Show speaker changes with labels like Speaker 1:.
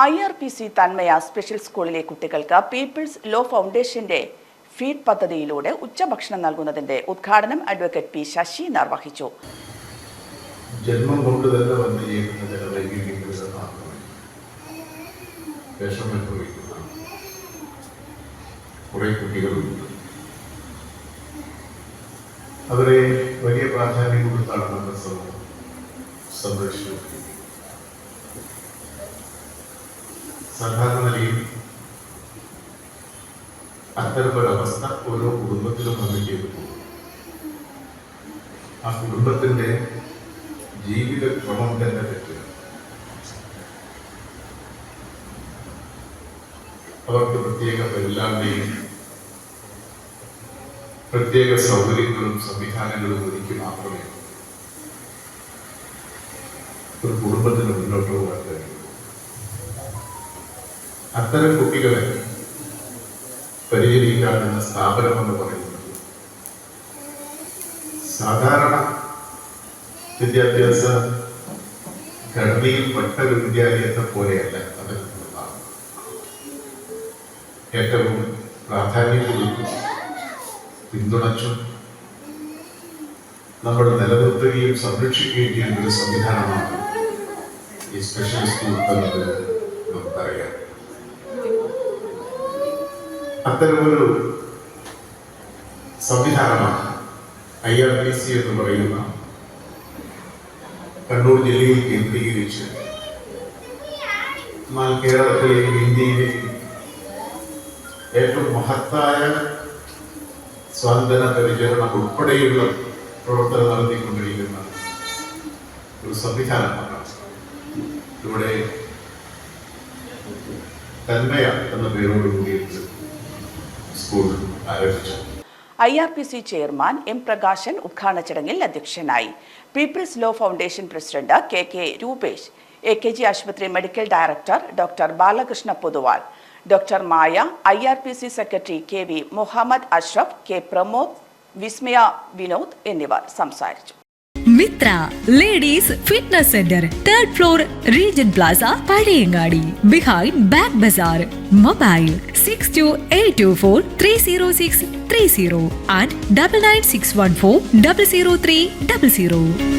Speaker 1: I R P C Thanmaya special സ്കൂളിലെ കുട്ടികൾക്ക് people's law ഫൗണ്ടേഷന്റെ ഫീഡ് പദ്ധതിയിലൂടെ ഉച്ചഭക്ഷണം നൽകുന്നതിന്റെ ഉദ്ഘാടനം അഡ്വക്കേറ്റ് പി ശശി നിർവഹിച്ചു
Speaker 2: അവരെ വലിയ പ്രാധാന്യം കൊടുത്താണ് നമ്മുടെ സംരക്ഷിക്കുന്നത് സാധാരണ നിലയിൽ അത്തരമൊരവസ്ഥ ഓരോ കുടുംബത്തിലും വന്നിട്ടേക്ക് പോകും ആ ജീവിത ക്രമം തന്നെ തെറ്റുക അവർക്ക് പ്രത്യേക എല്ലാവരുടെയും പ്രത്യേക സൗകര്യങ്ങളും സംവിധാനങ്ങളും ഒരുക്കി മാത്രമേ ഒരു കുടുംബത്തിന് മുന്നോട്ട് പോകാൻ കഴിയൂ അത്തരം കുട്ടികളെ പരിചരിക്കാനുള്ള സ്ഥാപനം എന്ന് പറയുന്നത് സാധാരണ വിദ്യാഭ്യാസ ഘടനയിൽ പെട്ട ഒരു വിദ്യാലയത്തെ പോലെയല്ല ഏറ്റവും പ്രാധാന്യം പ്രാധാന്യത്തിലേക്ക് പിന്തുണച്ചു നമ്മൾ നിലനിർത്തുകയും സംരക്ഷിക്കുകയും ചെയ്യുന്ന ഒരു സംവിധാനമാണ് ഈ സ്പെഷ്യൽ സ്കൂൾ എന്നത് നമുക്കറിയാം അത്തരമൊരു സംവിധാനമാണ് ഐ ആർ പി സി എന്ന് പറയുന്ന കണ്ണൂർ ജില്ലയിൽ കേന്ദ്രീകരിച്ച് എന്നാൽ കേരളത്തിലെയും ഇന്ത്യയിലെയും ഏറ്റവും മഹത്തായ സ്വാതന്ത്ര്യ പരിചരണം ഉൾപ്പെടെയുള്ള പ്രവർത്തനം നടത്തിക്കൊണ്ടിരിക്കുന്ന ഒരു സംവിധാനമാണ് ഇവിടെ തന്മയ എന്ന പേരോടുകൂടി സ്കൂൾ ആരംഭിച്ചു
Speaker 1: I R P C chairman M Prakashan ഉദ്ഘാടന ചടങ്ങിൽ അധ്യക്ഷനായി people's law foundation president K K Rupesh A K G ആശുപത്രി medical director doctor Balakrishna Poduval doctor Maya I R P C secretary K V Muhammad Ashraf K Pramod Vismaya Vinod എന്നിവർ സംസാരിച്ചു
Speaker 3: Mitra Ladies Fitness Center, 3rd floor, Regent Plaza, Padayangadi, behind Back Bazaar. Mobile 6282430630 and 99614003000.